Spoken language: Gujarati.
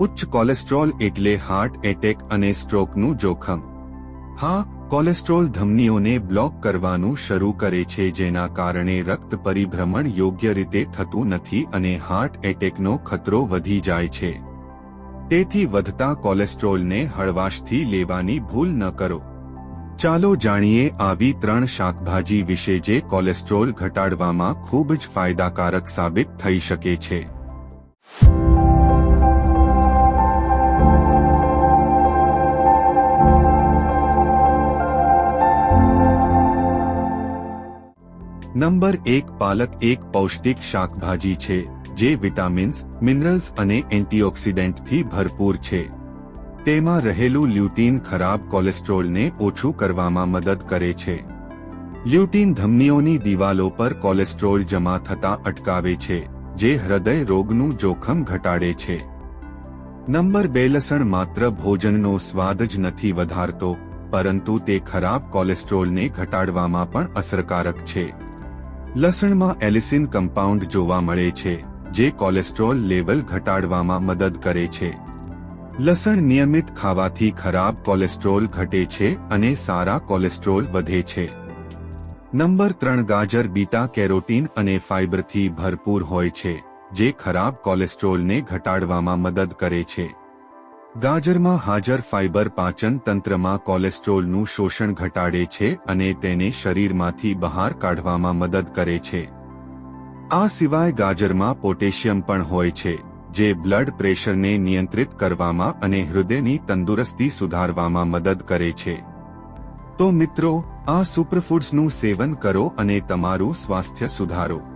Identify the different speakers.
Speaker 1: ઉચ્ચ કોલેસ્ટ્રોલ એટલે હાર્ટ એટેક અને સ્ટ્રોકનું જોખમ. હા, કોલેસ્ટ્રોલ ધમનીઓને બ્લોક કરવાનું શરૂ કરે છે જેના કારણે રક્ત પરિભ્રમણ યોગ્ય રીતે થતું નથી અને હાર્ટ એટેકનો ખતરો વધી જાય છે. તેથી વધતા કોલેસ્ટ્રોલને હળવાશથી લેવાની ભૂલ ન કરો. ચાલો જાણીએ આવી ત્રણ શાકભાજી વિશે જે કોલેસ્ટ્રોલ ઘટાડવામાં ખૂબ જ ફાયદાકારક સાબિત થઈ શકે છે. નંબર એક પાલક એક પૌષ્ટિક શાકભાજી છે, જે વિટામિન્સ, મિનરલ્સ અને એન્ટીઓક્સિડન્ટથી ભરપૂર છે. તેમાં રહેલું લ્યુટીન ખરાબ કોલેસ્ટ્રોલને ઓછું કરવામાં મદદ કરે છે. લ્યુટીન ધમનીઓની દિવાલો પર કોલેસ્ટ્રોલ જમા થતા અટકાવે છે, જે હૃદય રોગનું જોખમ ઘટાડે છે. નંબર બે લસણ માત્ર ભોજનનો સ્વાદ જ નથી વધારતો, પરંતુ તે ખરાબ કોલેસ્ટ્રોલને ઘટાડવામાં પણ અસરકારક છે. લસણમાં એલિસિન કમ્પાઉન્ડ જોવા મળે છે, જે કોલેસ્ટ્રોલ લેવલ ઘટાડવામાં મદદ કરે છે. લસણ નિયમિત ખાવાથી ખરાબ કોલેસ્ટ્રોલ ઘટે છે અને સારા કોલેસ્ટ્રોલ વધે છે. નંબર ત્રણ, ગાજર, બીટા, કેરોટીન અને ફાઇબરથી ભરપૂર હોય છે, જે ખરાબ કોલેસ્ટ્રોલને ઘટાડવામાં મદદ કરે છે. ગાજરમાં હાજર ફાઇબર પાચન તંત્રમાં કોલેસ્ટ્રોલનું શોષણ ઘટાડે છે અને તેને શરીરમાંથી બહાર કાઢવામાં મદદ કરે છે. આ સિવાય ગાજરમાં પોટેશિયમ પણ હોય છે, જે બ્લડ પ્રેશરને નિયંત્રિત કરવામાં અને હૃદયની તંદુરસ્તી સુધારવામાં મદદ કરે છે. તો મિત્રો, આ સુપરફૂડ્સનું સેવન કરો અને તમારું સ્વાસ્થ્ય સુધારો.